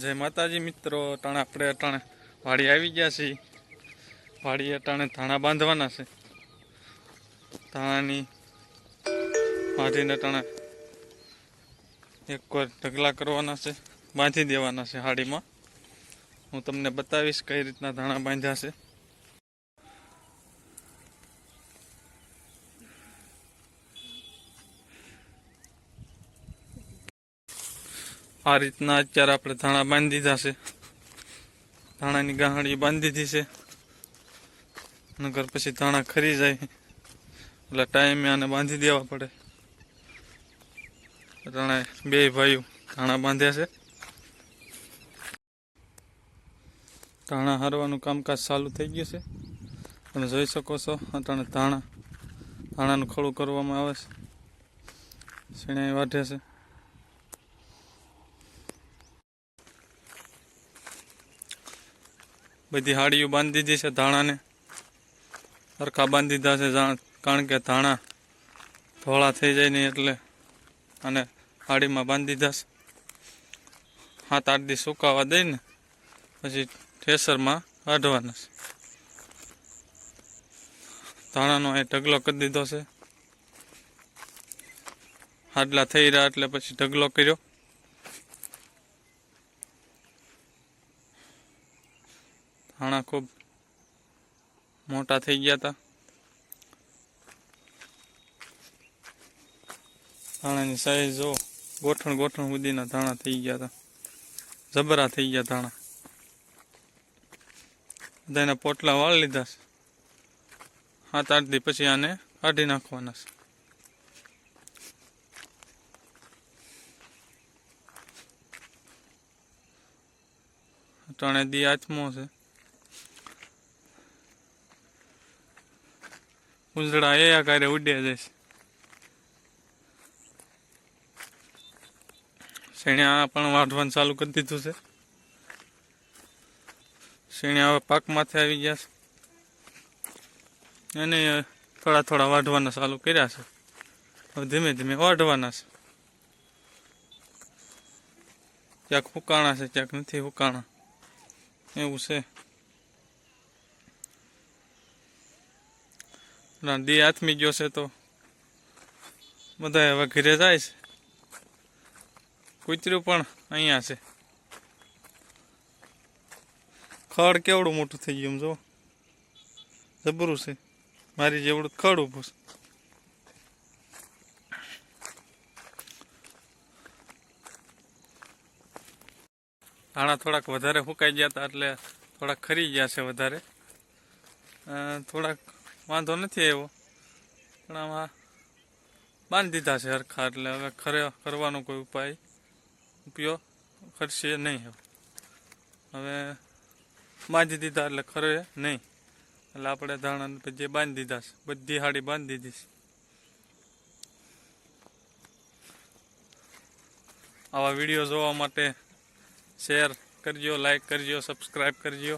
જય માતાજી મિત્રો. અટાણે આપણે અટાણે વાડી આવી ગયા છીએ. વાડી અટાણે ધાણા બાંધવાના છે. ધાણાની બાંધીને એક વાર ઢગલા કરવાના છે. બાંધી દેવાના છે હાડીમાં. હું તમને બતાવીશ કઈ રીતના ધાણા બાંધ્યા છે. આ રીતના અત્યારે આપણે ધાણા બાંધી દીધા છે. ધાણાની ગાંહડી બાંધી દીધી છે. નગર પછી ધાણા ખરી જાય. એટલે ટાઈમે આને બાંધી દેવા પડે. ત્રણે બે ભાઈઓ ધાણા બાંધ્યા છે. ધાણા હારવાનું કામકાજ ચાલુ થઈ ગયું છે. તમે જોઈ શકો છો અટાણે ધાણા, ધાણાનું ખડું કરવામાં આવે છે. શેણાઈ વાઢે છે. બધી હાડીઓ બાંધી દીધી છે ધાણાને. સરખા બાંધી દીધા છે કારણ કે ધાણા ધોળા થઈ જાય નહીં એટલે અને હાડીમાં બાંધી દીધા છે. હાથ આઠ દી સુકાવા દઈને પછી ઠેસરમાં કાઢવાના છે. ધાણાનો અહીં ઢગલો કરી દીધો છે. હાડલા થઈ રહ્યા એટલે પછી ઢગલો કર્યો. ધાણા ખૂબ મોટા થઈ ગયા હતા ધાણાની સાઈઝ જો ગોઠણ ગોઠણ સુધીના ધાણા થઈ ગયા હતા જબરા થઈ ગયા ધાણા. બધાના પોટલા વાળી લીધા છે. સાત આઠ પછી આને કાઢી નાખવાના છે. ત્રણે દી આચમો છે. ઉંદડા એ આકારે ઉડ્યા જશે શેણ્યા પણ વાઢવાનું ચાલુ કરી દીધું છે. શેણ્યા હવે પાકમાંથી આવી ગયા છે. એને થોડા થોડા વાઢવાના ચાલુ કર્યા છે. હવે ધીમે ધીમે વાઢવાના છે. ક્યાંક હુકાણા છે, ક્યાંક નથી હુકાણા. એવું છે. ના, દી આથમી ગયો છે તો. બધા હવે ઘરે જાય છે. કૂતરું પણ અહીંયા છે. ખડ કેવડું મોટું થઈ ગયું જો જબરું છે. મારી જેવડું ખડ ઊભું છે. ધાણા થોડાક વધારે ફૂંકાઈ ગયા હતા એટલે થોડાક ખરી ગયા છે વધારે. થોડાક વાંધો નથી આવ્યો. પણ આમાં બાંધી દીધા છે હરખા, એટલે હવે ખરે, કરવાનો કોઈ ઉપાય, ઉપયોગ કરશે નહીં હવે. બાંધી દીધા એટલે ખરે નહીં. એટલે આપણે ધાણા જે બાંધી દીધા છે, બધી હાડી બાંધી દીધી છે. આવા વીડિયો જોવા માટે શેર કરજો, લાઈક કરજો, સબસ્ક્રાઈબ કરજો.